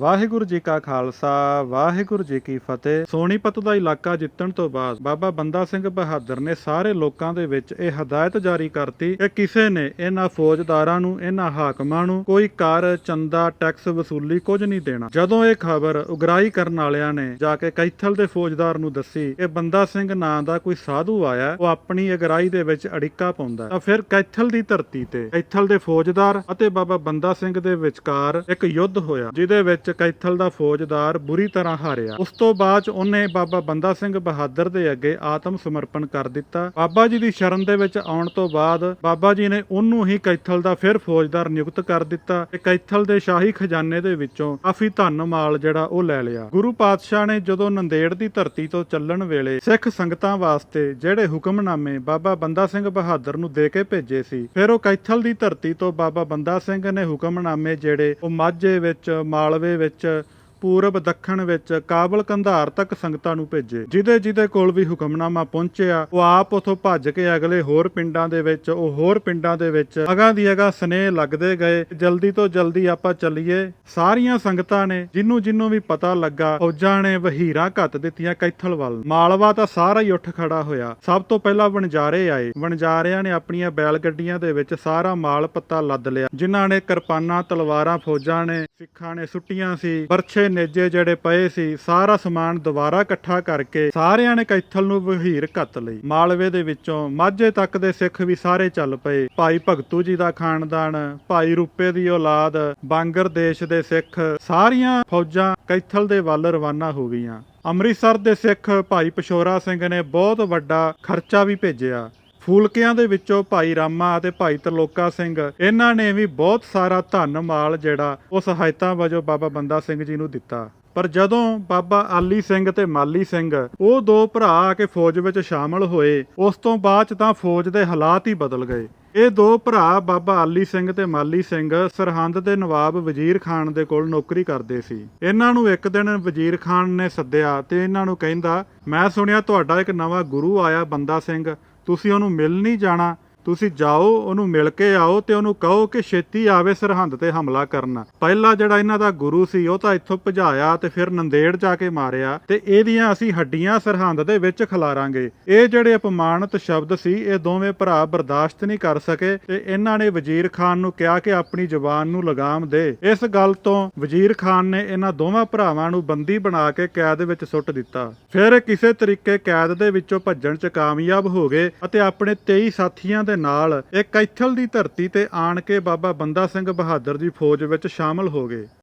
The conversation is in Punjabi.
ਵਾਹਿਗੁਰੂ ਜੀ ਕਾ ਖਾਲਸਾ, ਵਾਹਿਗੁਰੂ ਜੀ ਕੀ ਫਤਿਹ। ਸੋਨੀਪਤ ਦਾ ਇਲਾਕਾ ਜਿੱਤਣ ਤੋਂ ਬਾਅਦ ਬਾਬਾ ਬੰਦਾ ਸਿੰਘ ਬਹਾਦਰ ਨੇ ਸਾਰੇ ਲੋਕਾਂ ਦੇ ਵਿੱਚ ਇਹ ਹਦਾਇਤ ਜਾਰੀ ਕਰਤੀ ਕਿ ਕਿਸੇ ਨੇ ਇਹਨਾਂ ਫੌਜਦਾਰਾਂ ਨੂੰ, ਇਹਨਾਂ ਹਾਕਮਾਂ ਨੂੰ ਕੋਈ ਕਰ, ਚੰਦਾ, ਟੈਕਸ ਵਸੂਲੀ ਕੁਝ ਨਹੀਂ ਦੇਣਾ। ਜਦੋਂ ਇਹ ਖਬਰ ਉਗਰਾਈ ਕਰਨ ਵਾਲਿਆਂ ਨੇ ਜਾ ਕੇ ਕੈਥਲ ਦੇ ਫੌਜਦਾਰ ਨੂੰ ਦੱਸੀ ਕਿ ਬੰਦਾ ਸਿੰਘ ਨਾਂ ਦਾ ਕੋਈ ਸਾਧੂ ਆਇਆ, ਉਹ ਆਪਣੀ ਅਗਰਾਈ ਦੇ ਵਿੱਚ ਅੜਿੱਕਾ ਪਾਉਂਦਾ ਤਾਂ ਫਿਰ ਕੈਥਲ ਦੀ ਧਰਤੀ ਤੇ ਕੈਥਲ ਦੇ ਫੌਜਦਾਰ ਅਤੇ ਬਾਬਾ ਬੰਦਾ ਸਿੰਘ ਦੇ ਵਿਚਕਾਰ ਇੱਕ ਯੁੱਧ ਹੋਇਆ, ਜਿਹਦੇ ਵਿੱਚ ਕੈਥਲ ਦਾ ਫੌਜਦਾਰ ਬੁਰੀ ਤਰ੍ਹਾਂ ਹਾਰਿਆ। ਉਸ ਤੋਂ ਬਾਅਦ ਉਹਨੇ ਬਾਬਾ ਬੰਦਾ ਸਿੰਘ ਬਹਾਦਰ ਦੇ ਅੱਗੇ ਆਤਮ ਸਮਰਪਣ ਕਰ ਦਿੱਤਾ। ਬਾਬਾ ਜੀ ਦੀ ਸ਼ਰਨ ਦੇ ਵਿੱਚ ਆਉਣ ਤੋਂ ਬਾਅਦ ਬਾਬਾ ਜੀ ਨੇ ਉਹਨੂੰ ਹੀ ਕੈਥਲ ਦਾ ਫਿਰ ਫੌਜਦਾਰ ਨਿਯੁਕਤ ਕਰ ਦਿੱਤਾ ਤੇ ਕੈਥਲ ਦੇ ਸ਼ਾਹੀ ਖਜ਼ਾਨੇ ਦੇ ਵਿੱਚੋਂ ਕਾਫੀ ਧਨ ਮਾਲ ਜਿਹੜਾ ਉਹ ਲੈ ਲਿਆ। ਗੁਰੂ ਪਾਤਸ਼ਾਹ ਨੇ ਜਦੋਂ ਨੰਦੇੜ ਦੀ ਧਰਤੀ ਤੋਂ ਚੱਲਣ ਵੇਲੇ ਸਿੱਖ ਸੰਗਤਾਂ ਵਾਸਤੇ ਜਿਹੜੇ ਹੁਕਮਨਾਮੇ ਬਾਬਾ ਬੰਦਾ ਸਿੰਘ ਬਹਾਦਰ ਨੂੰ ਦੇ ਕੇ ਭੇਜੇ ਸੀ, ਫਿਰ ਉਹ ਕੈਥਲ ਦੀ ਧਰਤੀ ਤੋਂ ਬਾਬਾ ਬੰਦਾ ਸਿੰਘ ਨੇ ਹੁਕਮਨਾਮੇ ਜਿਹੜੇ ਉਹ ਮਾਝੇ ਵਿੱਚ, ਮਾਲਵੇ ਵਿੱਚ ਪੂਰਬ ਦੱਖਣ ਵਿੱਚ ਕਾਬਲ ਕੰਧਾਰ ਤੱਕ ਸੰਗਤਾਂ ਨੂੰ ਭੇਜੇ। ਜਿਹਦੇ ਜਿਹਦੇ ਕੋਲ ਵੀ ਹੁਕਮਨਾਮਾ ਪਹੁੰਚਿਆ, ਉਹ ਆਪ ਉਥੋਂ ਭੱਜ ਕੇ ਅਗਲੇ ਹੋਰ ਪਿੰਡਾਂ ਦੇ ਵਿੱਚ, ਉਹ ਹੋਰ ਪਿੰਡਾਂ ਦੇ ਵਿੱਚ ਅਗਾਂ ਦੀ ਅਗਾਂ ਸਨੇਹ ਲੱਗਦੇ ਗਏ। ਜਲਦੀ ਤੋਂ ਜਲਦੀ ਆਪਾਂ ਚੱਲੀਏ। ਸਾਰੀਆਂ ਸੰਗਤਾਂ ਨੇ ਜਿੰਨੂੰ ਜਿੰਨੂੰ ਵੀ ਪਤਾ ਲੱਗਾ, ਫੌਜਾਂ ਨੇ ਵਹੀਰਾਂ ਘੱਟ ਦਿੱਤੀਆਂ ਕੈਥਲ ਵੱਲ। ਮਾਲਵਾ ਤਾਂ ਸਾਰਾ ਹੀ ਉੱਠ ਖੜਾ ਹੋਇਆ। ਸਭ ਤੋਂ ਪਹਿਲਾਂ ਵਣਜਾਰੇ ਆਏ। ਵਣਜਾਰਿਆਂ ਨੇ ਆਪਣੀਆਂ ਬੈਲ ਗੱਡੀਆਂ ਦੇ ਵਿੱਚ ਸਾਰਾ ਮਾਲ ਪੱਤਾ ਲੱਦ ਲਿਆ। ਜਿਨ੍ਹਾਂ ਨੇ ਕਿਰਪਾਨਾਂ, ਤਲਵਾਰਾਂ ਫੌਜਾਂ ਨੇ, ਸਿੱਖਾਂ ਨੇ ਸੁੱਟੀਆਂ ਸੀ। ਬਰਛੇ ਨੇਜੇ ਜਿਹੜੇ ਪਏ ਸੀ, ਸਾਰਾ ਸਮਾਨ ਦੁਬਾਰਾ ਇਕੱਠਾ ਕਰਕੇ ਸਾਰਿਆਂ ਨੇ ਕੈਥਲ ਨੂੰ ਵਹੀਰ ਕੱਤ ਲਈ। ਮਾਲਵੇ ਦੇ ਵਿੱਚੋਂ ਮਾਝੇ ਤੱਕ ਦੇ ਸਿੱਖ ਵੀ ਸਾਰੇ ਚੱਲ ਪਏ। ਭਾਈ ਭਗਤੂ ਜੀ ਦਾ ਖਾਨਦਾਨ, ਭਾਈ ਰੂਪੇ ਦੀ ਔਲਾਦ, ਬਾਂਗਰ ਦੇਸ਼ ਦੇ ਸਿੱਖ, ਸਾਰੀਆਂ ਫੌਜਾਂ ਕੈਥਲ ਦੇ ਵੱਲ ਰਵਾਨਾ ਹੋ ਗਈਆਂ। ਅੰਮ੍ਰਿਤਸਰ ਦੇ ਸਿੱਖ ਭਾਈ ਪਸ਼ੋਰਾ ਸਿੰਘ ਨੇ ਬਹੁਤ ਵੱਡਾ ਖਰਚਾ ਵੀ ਭੇਜਿਆ। ਫੂਲਕਿਆਂ ਦੇ ਵਿੱਚੋਂ ਭਾਈ ਰਾਮਾ ਅਤੇ ਭਾਈ ਤਰਲੋਕਾ ਸਿੰਘ, ਇਹਨਾਂ ਨੇ ਵੀ ਬਹੁਤ ਸਾਰਾ ਧਨ ਮਾਲ ਜਿਹੜਾ ਉਹ ਸਹਾਇਤਾ ਵਜੋਂ ਬਾਬਾ ਬੰਦਾ ਸਿੰਘ ਜੀ ਨੂੰ ਦਿੱਤਾ। ਪਰ ਜਦੋਂ ਬਾਬਾ ਆਲੀ ਸਿੰਘ ਤੇ ਮਾਲੀ ਸਿੰਘ ਉਹ ਦੋ ਭਰਾ ਆ ਕੇ ਫੌਜ ਵਿੱਚ ਸ਼ਾਮਲ ਹੋਏ, ਉਸ ਤੋਂ ਬਾਅਦ ਚ ਤਾਂ ਫੌਜ ਦੇ ਹਾਲਾਤ ਹੀ ਬਦਲ ਗਏ। ਇਹ ਦੋ ਭਰਾ ਬਾਬਾ ਆਲੀ ਸਿੰਘ ਤੇ ਮਾਲੀ ਸਿੰਘ ਸਰਹੰਦ ਦੇ ਨਵਾਬ ਵਜ਼ੀਰ ਖਾਨ ਦੇ ਕੋਲ ਨੌਕਰੀ ਕਰਦੇ ਸੀ। ਇਹਨਾਂ ਨੂੰ ਇੱਕ ਦਿਨ ਵਜ਼ੀਰ ਖਾਨ ਨੇ ਸੱਦਿਆ ਤੇ ਇਹਨਾਂ ਨੂੰ ਕਹਿੰਦਾ, ਮੈਂ ਸੁਣਿਆ ਤੁਹਾਡਾ ਇੱਕ ਨਵਾਂ ਗੁਰੂ ਆਇਆ ਬੰਦਾ ਸਿੰਘ। ਤੁਸੀਂ ਉਹਨੂੰ ਮਿਲ ਨਹੀਂ ਜਾਣਾ ਤੁਸੀਂ ਜਾਓ, ਉਹਨੂੰ ਮਿਲ ਕੇ ਆਓ ਤੇ ਉਹਨੂੰ ਕਹੋ ਕਿ ਛੇਤੀ ਆਵੇ ਸਰਹੰਦ ਤੇ ਹਮਲਾ ਕਰਨਾ। ਪਹਿਲਾ ਜਿਹੜਾ ਇਹਨਾਂ ਦਾ ਗੁਰੂ ਸੀ, ਉਹ ਤਾਂ ਇੱਥੋਂ ਭਜਾਇਆ ਤੇ ਫਿਰ ਨੰਦੇੜ ਜਾ ਕੇ ਮਾਰਿਆ ਤੇ ਇਹਦੀਆਂ ਅਸੀਂ ਹੱਡੀਆਂ ਸਰਹੰਦ ਦੇ ਵਿੱਚ ਖਿਲਾਰਾਂਗੇ। ਇਹ ਜਿਹੜੇ ਅਪਮਾਨਿਤ ਸ਼ਬਦ ਸੀ, ਇਹ ਦੋਵੇਂ ਭਰਾ ਬਰਦਾਸ਼ਤ ਨਹੀਂ ਕਰ ਸਕੇ ਤੇ ਇਹਨਾਂ ਨੇ ਵਜ਼ੀਰ ਖਾਨ ਨੂੰ ਕਿਹਾ ਕਿ ਆਪਣੀ ਜ਼ੁਬਾਨ ਨੂੰ ਲਗਾਮ ਦੇ। ਇਸ ਗੱਲ ਤੋਂ ਵਜ਼ੀਰ ਖਾਨ ਨੇ ਇਹਨਾਂ ਦੋਵਾਂ ਭਰਾਵਾਂ ਨੂੰ ਬੰਦੀ ਬਣਾ ਕੇ ਕੈਦ ਵਿੱਚ ਸੁੱਟ ਦਿੱਤਾ। ਫਿਰ ਕਿਸੇ ਤਰੀਕੇ ਕੈਦ ਦੇ ਵਿੱਚੋਂ ਭੱਜਣ 'ਚ ਕਾਮਯਾਬ ਹੋ ਗਏ ਅਤੇ ਆਪਣੇ 23 ਸਾਥੀਆਂ ਦੇ ਨਾਲ ਇਹ ਕੈਥਲ ਦੀ ਧਰਤੀ ਤੇ ਆਣ ਕੇ ਬਾਬਾ ਬੰਦਾ ਸਿੰਘ ਬਹਾਦਰ ਦੀ ਫੌਜ ਵਿੱਚ ਸ਼ਾਮਲ ਹੋ ਗਏ।